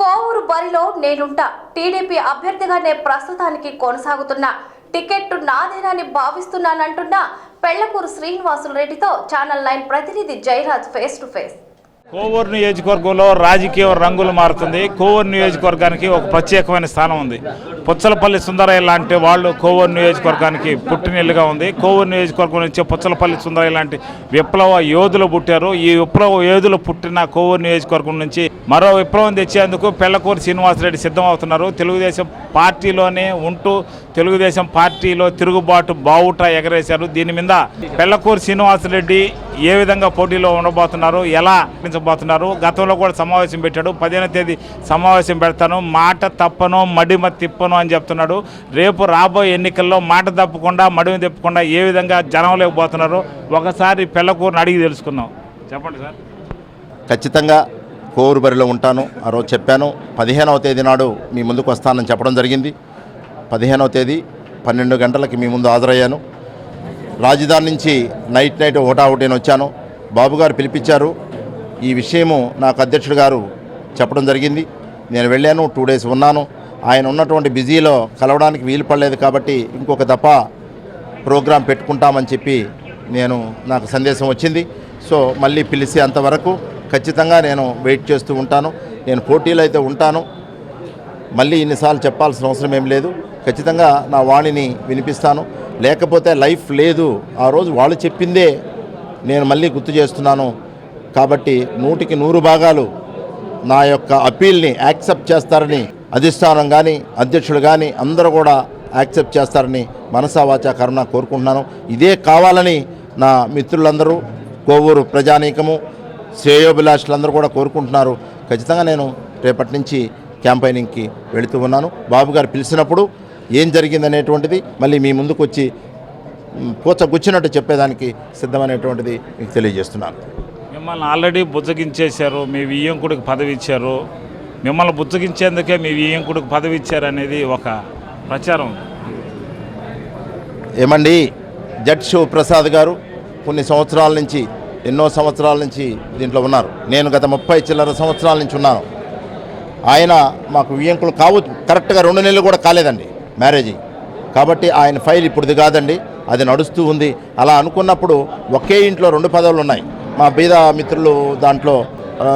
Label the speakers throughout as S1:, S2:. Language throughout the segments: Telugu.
S1: కోవూరు బరిలో నేనుంటా. టీడీపీ అభ్యర్థిగానే ప్రస్తుతానికి కొనసాగుతున్నా. టికెట్ నాదేనని భావిస్తున్నానంటున్న. పెళ్ళకూరు శ్రీనివాసులు రెడ్డితో ఛానల్ నైన్ ప్రతినిధి Jayaraj face to face.
S2: Kovur నియోజకవర్గంలో రాజకీయ రంగులు మారుతుంది. కోవూరు నియోజకవర్గానికి ఒక ప్రత్యేకమైన స్థానం ఉంది. పుచ్చలపల్లి సుందరయ్య లాంటి వాళ్ళు కోవూరు నియోజకవర్గానికి పుట్టినెల్లుగా ఉంది. కోవూరు నియోజకవర్గం నుంచి పుచ్చలపల్లి సుందరయ్య లాంటి విప్లవ యోధులు పుట్టారు. ఈ విప్లవ యోధులు పుట్టిన కోవూరు నియోజకవర్గం నుంచి మరో విప్లవం తెచ్చేందుకు పెళ్ళకూరు శ్రీనివాసరెడ్డి సిద్ధమవుతున్నారు. తెలుగుదేశం పార్టీలోనే ఉంటూ తెలుగుదేశం పార్టీలో తిరుగుబాటు బావుట ఎగరేశారు. దీని మీద పెళ్ళకూరు శ్రీనివాసరెడ్డి ఏ విధంగా పోటీలో ఉండబోతున్నారు ఎలా పోతున్నారు గతంలో కూడా సమావేశం పెట్టాడు. పదిహేనవ తేదీ సమావేశం పెడతాను. మాట తప్పను మడిమ తిప్పను అని చెప్తున్నాడు. రేపు రాబోయే ఎన్నికల్లో మాట తప్పకుండా మడిమ తిప్పకుండా ఏ విధంగా జనంలోకి పోతున్నారు ఒకసారి పిల్లకూరుని అడిగి తెలుసుకుందాం. చెప్పండి సార్.
S3: ఖచ్చితంగా కోరు బరిలో ఉంటాను. ఆ రోజు చెప్పాను పదిహేనవ తేదీ నాడు మీ ముందుకు వస్తానని చెప్పడం జరిగింది. పదిహేనవ తేదీ పన్నెండు గంటలకి మీ ముందు హాజరయ్యాను. రాజధాని నుంచి నైట్ నైట్ ఒకటాఒకటిని వచ్చాను. బాబు గారు పిలిపించారు. ఈ విషయము నాకు అధ్యక్షుడు గారు చెప్పడం జరిగింది. నేను వెళ్ళాను టూ డేస్ ఉన్నాను. ఆయన ఉన్నటువంటి బిజీలో కలవడానికి వీలు పడలేదు కాబట్టి ఇంకొక దఫ ప్రోగ్రాం పెట్టుకుంటామని చెప్పి నేను నాకు సందేశం వచ్చింది. సో మళ్ళీ పిలిచి అంతవరకు ఖచ్చితంగా నేను వెయిట్ చేస్తూ ఉంటాను. నేను పోటీలు అయితే ఉంటాను. మళ్ళీ ఇన్నిసార్లు చెప్పాల్సిన అవసరం ఏం లేదు. ఖచ్చితంగా నా వాణిని వినిపిస్తాను. లేకపోతే లైఫ్ లేదు. ఆ రోజు వాళ్ళు చెప్పిందే నేను మళ్ళీ గుర్తు చేస్తున్నాను. కాబట్టి నూటికి నూరు భాగాలు నా యొక్క అప్పీల్ని యాక్సెప్ట్ చేస్తారని అధిష్టానం కానీ అధ్యక్షుడు కానీ అందరూ కూడా యాక్సెప్ట్ చేస్తారని మనసావాచ కరుణ కోరుకుంటున్నాను. ఇదే కావాలని నా మిత్రులందరూ కోవూరు ప్రజానీకము శ్రేయోభిలాషులందరూ కూడా కోరుకుంటున్నారు. ఖచ్చితంగా నేను రేపటి నుంచి క్యాంపైనింగ్కి వెళుతూ ఉన్నాను. బాబు గారు పిలిచినప్పుడు ఏం జరిగిందనేటువంటిది మళ్ళీ మీ ముందుకు వచ్చి పూచగుచ్చినట్టు చెప్పేదానికి సిద్ధమనేటువంటిది మీకు తెలియజేస్తున్నాను.
S2: మిమ్మల్ని ఆల్రెడీ బుజ్జగించేశారు మీ వియ్యంకుడికి పదవి ఇచ్చారు. మిమ్మల్ని బుజ్జగించేందుకే మీ వియ్యంకుడికి పదవి ఇచ్చారు అనేది ఒక ప్రచారం.
S3: ఏమండి జడ్ శివప్రసాద్ గారు కొన్ని సంవత్సరాల నుంచి ఎన్నో సంవత్సరాల నుంచి దీంట్లో ఉన్నారు. నేను గత ముప్పై చిల్లర సంవత్సరాల నుంచి ఉన్నాను. ఆయన మాకు వియ్యంకులు కావచ్చు కరెక్ట్గా రెండు నెలలు కూడా కాలేదండి మ్యారేజ్. కాబట్టి ఆయన ఫైల్ ఇప్పుడుది కాదండి. అది నడుస్తూ ఉంది. అలా అనుకున్నప్పుడు ఒకే ఇంట్లో రెండు పదవులు ఉన్నాయి. మా బీద మిత్రులు దాంట్లో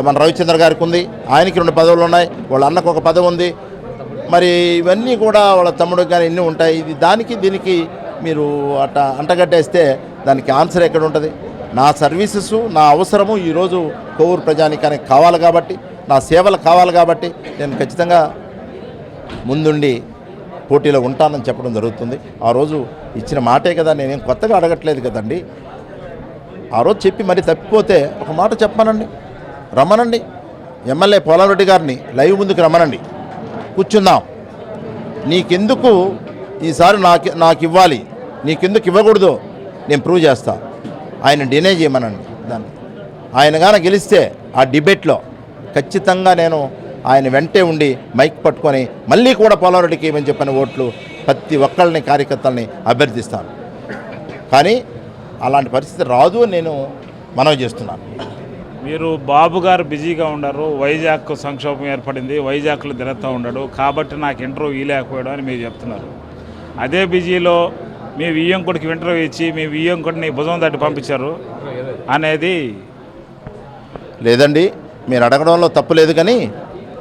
S3: మన రవిచంద్ర గారికి ఉంది. ఆయనకి రెండు పదవులు ఉన్నాయి. వాళ్ళ అన్నకు ఒక పదవి ఉంది. మరి ఇవన్నీ కూడా వాళ్ళ తమ్ముడికి కానీ ఇన్ని ఉంటాయి? ఇది దానికి దీనికి మీరు అట్ట అంటగట్టేస్తే దానికి ఆన్సర్ ఎక్కడ ఉంటుంది? నా సర్వీసెస్ నా అవసరము ఈరోజు కోవూరు ప్రజానికానికి కావాలి కాబట్టి నా సేవలు కావాలి కాబట్టి నేను ఖచ్చితంగా ముందుండి పోటీలో ఉంటానని చెప్పడం జరుగుతుంది. ఆ రోజు ఇచ్చిన మాటే కదా నేనేం కొత్తగా అడగట్లేదు కదండి. ఆ రోజు చెప్పి మరి తప్పిపోతే ఒక మాట చెప్పానండి రమ్మనండి. ఎమ్మెల్యే పోలారెడ్డి గారిని లైవ్ ముందుకు రమ్మనండి. కూర్చుందాం. నీకెందుకు ఈసారి నాకు నాకు ఇవ్వాలి నీకెందుకు ఇవ్వకూడదు. నేను ప్రూవ్ చేస్తాను ఆయన డినే చేయమనండి దాన్ని. ఆయన గాన గెలిస్తే ఆ డిబేట్లో ఖచ్చితంగా నేను ఆయన వెంటే ఉండి మైక్ పట్టుకొని మళ్ళీ కూడా పోలారెడ్డికి ఏమని చెప్పిన ఓట్లు ప్రతి ఒక్కళ్ళని కార్యకర్తల్ని అభ్యర్థిస్తాను. కానీ అలాంటి పరిస్థితి రాదు అని నేను మనవి చేస్తున్నాను.
S2: మీరు బాబు గారు బిజీగా ఉన్నారు వైజాగ్ సంక్షోభం ఏర్పడింది వైజాగ్లో తిరుగుతూ ఉండడు కాబట్టి నాకు ఇంటర్వ్యూ ఇవ్వలేకపోయాడు అని మీరు చెప్తున్నారు. అదే బిజీలో మీ వియ్యంకుడికి ఇంటర్వ్యూ ఇచ్చి మీ వియ్యంకుడిని భుజం దాటి పంపించారు. అనేది
S3: లేదండి మీరు అడగడంలో తప్పు లేదు కానీ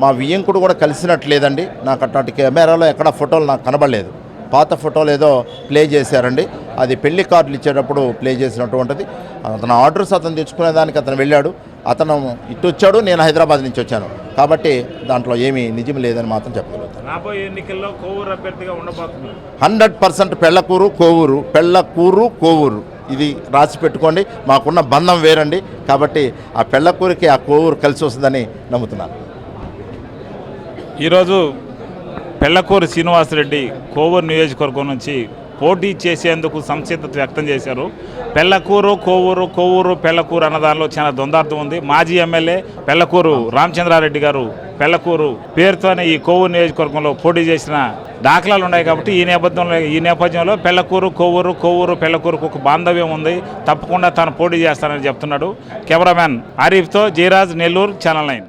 S3: మా వియ్యంకుడు కూడా కలిసినట్టు లేదండి నాకు అట్లాంటి కెమెరాలో ఎక్కడ ఫోటోలు నాకు కనబడలేదు. పాత ఫోటోలు ఏదో ప్లే చేశారండి. అది పెళ్ళి కార్డులు ఇచ్చేటప్పుడు ప్లే చేసినటువంటిది. అతను ఆర్డర్స్ అతను తెచ్చుకునే దానికి అతను వెళ్ళాడు. అతను ఇటు వచ్చాడు నేను హైదరాబాద్ నుంచి వచ్చాను. కాబట్టి దాంట్లో ఏమీ నిజం లేదని మాత్రం చెప్పగలుగుతాను.
S2: రాబోయే ఎన్నికల్లో కోవూరు అభ్యర్థిగా ఉండబోతున్నారు.
S3: Hundred percent Pellakuru Kovur. Pellakuru Kovur. ఇది రాసి పెట్టుకోండి. మాకున్న బంధం వేరండి. కాబట్టి ఆ పెళ్ళకూరికి ఆ కోవూరు కలిసి వస్తుందని నమ్ముతున్నాను.
S2: ఈరోజు పెళ్ళకూరు శ్రీనివాసరెడ్డి కోవూరు నియోజకవర్గం నుంచి పోటీ చేసేందుకు సంసిద్ధత వ్యక్తం చేశారు. పెళ్ళకూరు కోవూరు కోవూరు పెళ్ళకూరు అన్న దానిలో చాలా ద్వందార్థం ఉంది. మాజీ ఎమ్మెల్యే పెళ్ళకూరు రామచంద్రారెడ్డి గారు పెళ్ళకూరు పేరుతోనే ఈ కోవూరు నియోజకవర్గంలో పోటీ చేసిన దాఖలాలు ఉన్నాయి కాబట్టి ఈ నేపథ్యంలో ఈ నేపథ్యంలో పెళ్ళకూరు కోవూరు కోవూరు పెళ్ళకూరుకు ఒక బాంధవ్యం ఉంది. తప్పకుండా తాను పోటీ చేస్తానని చెప్తున్నాడు. కెమెరామ్యాన్ ఆరిఫ్తో జయరాజ్ నెల్లూరు ఛానల్ నైన్.